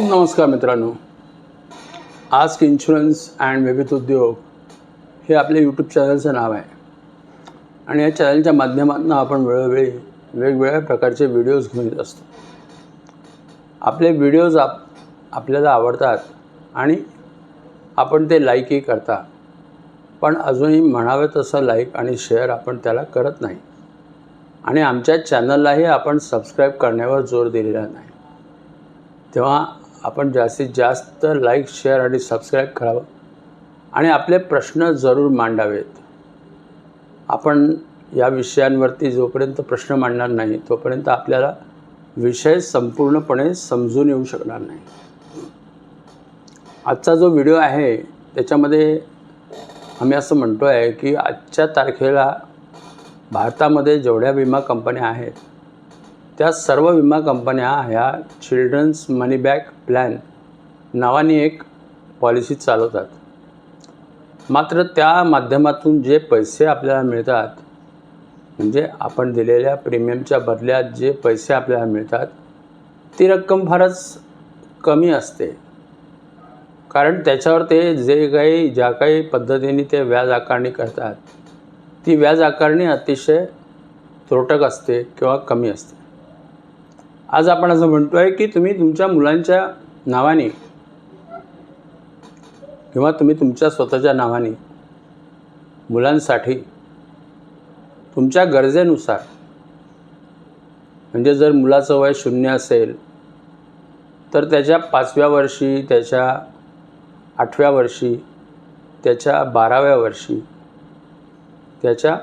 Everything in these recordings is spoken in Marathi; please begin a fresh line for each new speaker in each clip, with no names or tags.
नमस्कार मित्रांनो. आस्क इन्शुरन्स अँड विविध उद्योग हे आपल्या यूट्यूब चॅनलचं नाव आहे. आणि या चॅनलच्या माध्यमातून आपण वेळोवेळी वेगवेगळ्या प्रकारचे व्हिडिओज घेऊन येत असतो. आपले व्हिडिओज आप आपल्याला आवडतात आणि आपण ते लाईकही करता. पण अजूनही म्हणावे तसं लाईक आणि शेअर आपण त्याला करत नाही. आणि आमच्या चॅनललाही आपण सबस्क्राईब करण्यावर जोर दिलेला नाही. तेव्हा आपण जास्तीत जास्त लाईक शेअर आणि सबस्क्राईब करावं. आणि आपले प्रश्न जरूर मांडावेत. आपण या विषयांवरती जोपर्यंत प्रश्न मांडणार नाही तोपर्यंत आपल्याला विषय संपूर्णपणे समजून येऊ शकणार नाही. आजचा जो व्हिडिओ आहे त्याच्यामध्ये आम्ही असं म्हणतो आहे की आजच्या तारखेला भारतामध्ये जेवढ्या विमा कंपन्या आहेत त्या सर्व विमा कंपन्या ह्या चिल्ड्रन्स मनी बॅक प्लॅन नावाने एक पॉलिसी चालवतात. मात्र त्या माध्यमातून जे पैसे आपल्याला मिळतात म्हणजे आपण दिलेल्या प्रीमियमच्या बदल्यात जे पैसे आपल्याला मिळतात ती रक्कम फारच कमी असते. कारण त्याच्यावर ते जे काही ज्या काही पद्धतीने ते व्याज आकारणी करतात ती व्याज आकारणी अतिशय त्रोटक असते किंवा कमी असते. आज आपण असं म्हणतो आहे की तुम्ही तुमच्या मुलांच्या नावाने किंवा तुम्ही तुमच्या स्वतःच्या नावाने मुलांसाठी तुमच्या गरजेनुसार म्हणजे जर मुलाचं वय शून्य असेल तर त्याच्या पाचव्या वर्षी त्याच्या आठव्या वर्षी त्याच्या बाराव्या वर्षी त्याच्या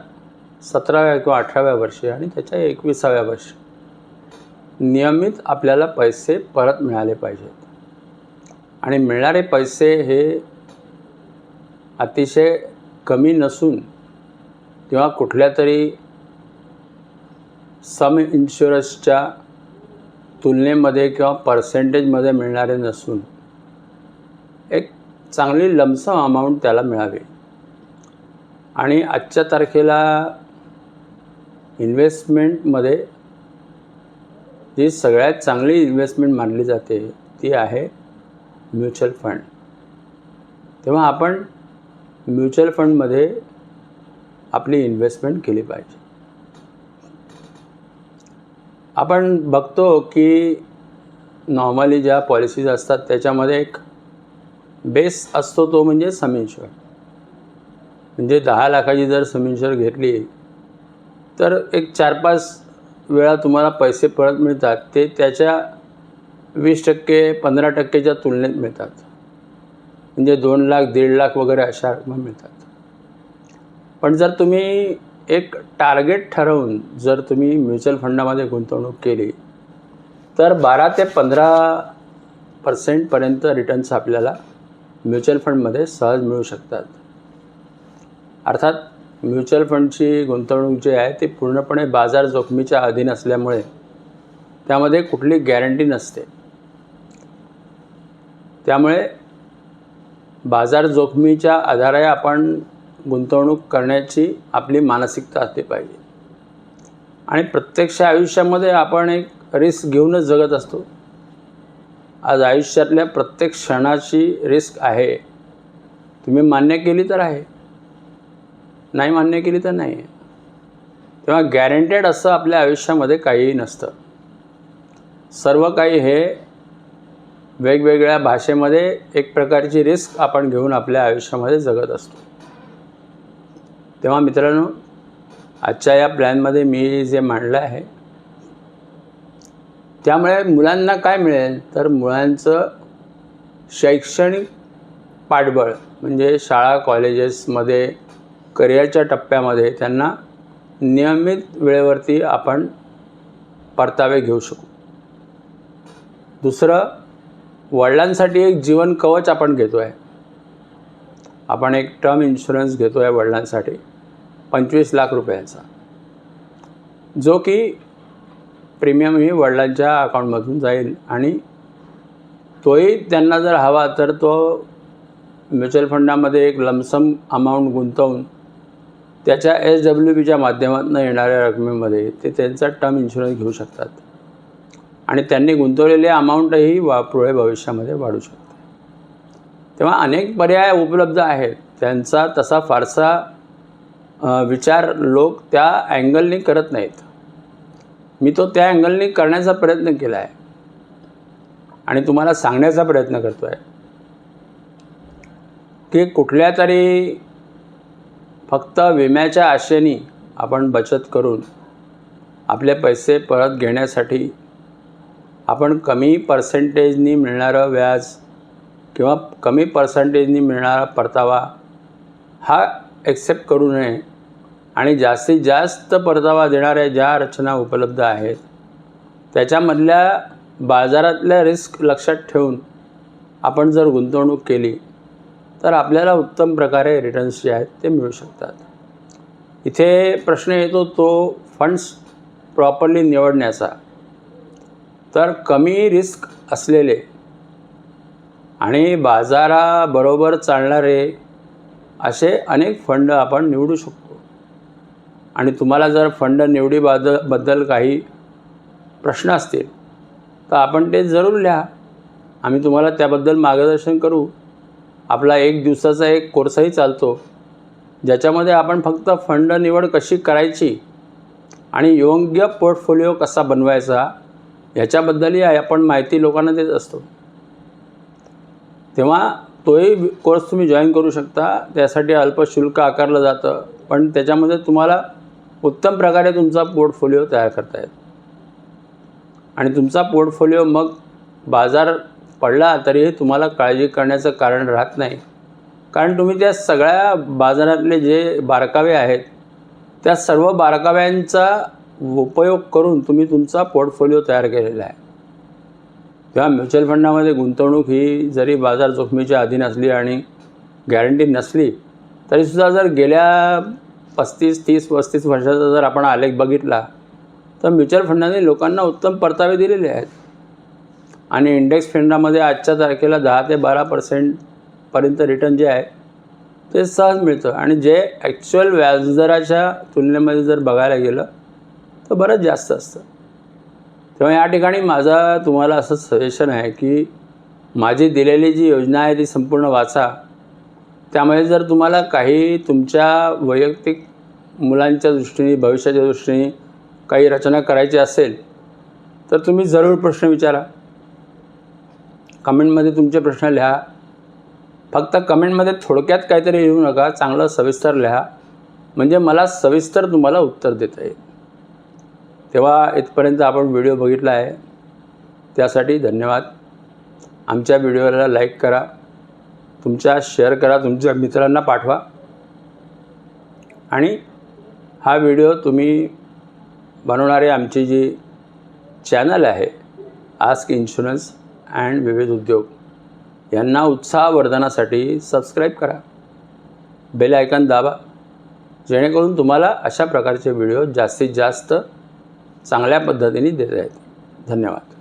सतराव्या किंवा अठराव्या वर्षी आणि त्याच्या एकविसाव्या वर्षी. नियमित आपल्याला पैसे परत मिळाले पाहिजेत. आणि मिळणारे पैसे हे अतिशय कमी नसून किंवा कुठल्या तरी सम इन्शुरन्सच्या तुलनेमध्ये किंवा पर्सेंटेजमध्ये मिळणारे नसून एक चांगली लमसम अमाऊंट त्याला मिळावी. आणि आजच्या तारखेला इन्व्हेस्टमेंटमध्ये जी सगळ्यात चांगली इन्व्हेस्टमेंट मानली जाते ती आहे म्युच्युअल फंड तेव्हा आपण म्युच्युअल फंडमध्ये आपली इन्व्हेस्टमेंट केली पाहिजे. आपण बघतो की नॉर्मली ज्या पॉलिसीज असतात त्याच्यामध्ये एक बेस असतो तो म्हणजे सम म्हणजे दहा लाखाची जर सम घेतली तर एक चार पाच वेळा तुम्हाला पैसे परत मिळतात ते त्याच्या वीस टक्के पंधरा टक्केच्या तुलनेत मिळतात. म्हणजे दोन लाख दीड लाख वगैरे अशा रकमा मिळतात. पण जर तुम्ही एक टार्गेट ठरवून जर तुम्ही म्युच्युअल फंडामध्ये गुंतवणूक केली तर बारा ते पंधरा पर्सेंटपर्यंत रिटर्न्स आपल्याला म्युच्युअल फंडमध्ये सहज मिळू शकतात. अर्थात म्युच्युअल फंडची गुंतवणूक जी आहे ती पूर्णपणे बाजार जोखमीच्या अधीन असल्यामुळे त्यामध्ये कुठली गॅरंटी नसते. त्यामुळे बाजार जोखमीच्या आधारे आपण गुंतवणूक करण्याची आपली मानसिकता असली पाहिजे. आणि प्रत्यक्ष आयुष्यामध्ये आपण एक रिस्क घेऊनच जगत असतो. आज आयुष्यातल्या प्रत्येक क्षणाची रिस्क आहे. तुम्ही मान्य केली तर आहे. नाही मान्य केली तर नाही. तेव्हा गॅरंटेड असं आपल्या आयुष्यामध्ये काहीही नसतं. सर्व काही हे वेगवेगळ्या भाषेमध्ये एक प्रकारची रिस्क आपण घेऊन आपल्या आयुष्यामध्ये जगत असतो. तेव्हा मित्रांनो आजच्या या प्लॅनमध्ये मी जे मांडलं आहे त्यामुळे मुलांना काय मिळेल? तर मुलांचं शैक्षणिक पाठबळ म्हणजे शाळा कॉलेजेसमध्ये करिअरच्या टप्प्यामध्ये त्यांना नियमित वेळेवरती आपण परतावे घेऊ शकू. दुसरं वडिलांसाठी एक जीवन कवच आपण घेतो आहे आपण एक टर्म इन्शुरन्स घेतो आहे वडिलांसाठी पंचवीस लाख रुपयांचा. जो की प्रीमियम ही वडिलांच्या अकाउंटमधून जाईल आणि तोही त्यांना जर हवा तर तो म्युच्युअल फंडामध्ये एक लमसम अमाऊंट गुंतवून त्याच्या एस डब्ल्यू बीच्या माध्यमातून येणाऱ्या रकमेमध्ये ते त्यांचा टर्म इन्शुरन्स घेऊ शकतात. आणि त्यांनी गुंतवलेले अमाऊंटही वा पुढे भविष्यामध्ये वाढू शकते. तेव्हा अनेक पर्याय उपलब्ध आहेत. त्यांचा तसा फारसा विचार लोक त्या अँगलनी करत नाहीत. मी तो त्या अँगलनी करण्याचा प्रयत्न केला आहे आणि तुम्हाला सांगण्याचा प्रयत्न करतो आहे की कुठल्या तरी फक्त विम्याच्या आशेने आपण बचत करून आपले पैसे परत घेण्यासाठी आपण कमी पर्सेंटेजनी मिळणारं व्याज किंवा कमी पर्सेंटेजनी मिळणारा परतावा हा एक्सेप्ट करू नये आणि जास्तीत जास्त परतावा देणाऱ्या ज्या रचना उपलब्ध आहेत त्याच्यामधल्या बाजारातल्या रिस्क लक्षात ठेवून आपण जर गुंतवणूक केली तर आपल्याला उत्तम प्रकारे रिटर्न्स जे आहेत ते मिळू शकतात. इथे प्रश्न येतो तो फंड्स प्रॉपरली निवडण्याचा. तर कमी रिस्क असलेले आणि बाजाराबरोबर चालणारे असे अनेक फंड आपण निवडू शकतो. आणि तुम्हाला जर फंड निवडीबादबद्दल काही प्रश्न असतील तर आपण ते जरूर लिहा. आम्ही तुम्हाला त्याबद्दल मार्गदर्शन करू. आपला एक दिवसाचा एक कोर्सही चालतो. ज्याच्यामध्ये आपण फक्त फंड निवड कशी करायची आणि योग्य पोर्टफोलिओ कसा बनवायचा ह्याच्याबद्दलही आपण माहिती लोकांना देत असतो. तेव्हा तोही कोर्स तुम्ही जॉईन करू शकता. त्यासाठी अल्प शुल्क आकारलं जातं. पण त्याच्यामध्ये तुम्हाला उत्तम प्रकारे तुमचा पोर्टफोलिओ तयार करता येतो. आणि तुमचा पोर्टफोलिओ मग बाजार पडला तरी तुम्हाला काळजी करण्याचं कारण राहत नाही. कारण तुम्ही त्या सगळ्या बाजारातले जे बारकावे आहेत त्या सर्व बारकाव्यांचा उपयोग करून तुम्ही तुमचा पोर्टफोलिओ तयार केलेला आहे. तेव्हा म्युच्युअल फंडामध्ये गुंतवणूक ही जरी बाजार जोखमीच्या अधीन असली आणि गॅरंटी नसली तरीसुद्धा जर गेल्या पस्तीस तीस पस्तीस वर्षाचा जर आपण आलेख बघितला तर म्युच्युअल फंडाने लोकांना उत्तम परतावे दिलेले आहेत. आणि इंडेक्स फंडामध्ये आजच्या तारखेला दहा ते बारा पर्सेंटपर्यंत रिटर्न जे आहे ते सहज मिळतं. आणि जे ॲक्च्युअल व्याजदराच्या तुलनेमध्ये जर बघायला गेलं तर बरंच जास्त असतं. तेव्हा या ठिकाणी माझा तुम्हाला असं सजेशन आहे की माझी दिलेली जी योजना आहे ती संपूर्ण वाचा. त्यामुळे जर तुम्हाला काही तुमच्या वैयक्तिक मुलांच्या दृष्टीने भविष्याच्या दृष्टीने काही रचना करायची असेल तर तुम्ही जरूर प्रश्न विचारा. कमेंटमध्ये तुमचे प्रश्न लिहा. फक्त कमेंटमध्ये थोडक्यात काहीतरी लिहू नका चांगलं सविस्तर लिहा. म्हणजे मला सविस्तर तुम्हाला उत्तर देता येईल. तेव्हा इथपर्यंत आपण व्हिडिओ बघितला आहे. त्यासाठी धन्यवाद. आमच्या व्हिडिओला लाईक करा. तुमच्या शेअर करा. तुमच्या मित्रांना पाठवा. आणि हा व्हिडिओ तुम्ही बनवणारे आमची जी चॅनल आहे आस्क इन्शुरन्स अँड विविध उद्योग. यांना उत्साहवर्धनासाठी सबस्क्राईब करा. बेल आयकन दाबा. जेणेकरून तुम्हाला अशा प्रकारचे व्हिडिओ जास्तीत जास्त चांगल्या पद्धतीने देता येतील. धन्यवाद.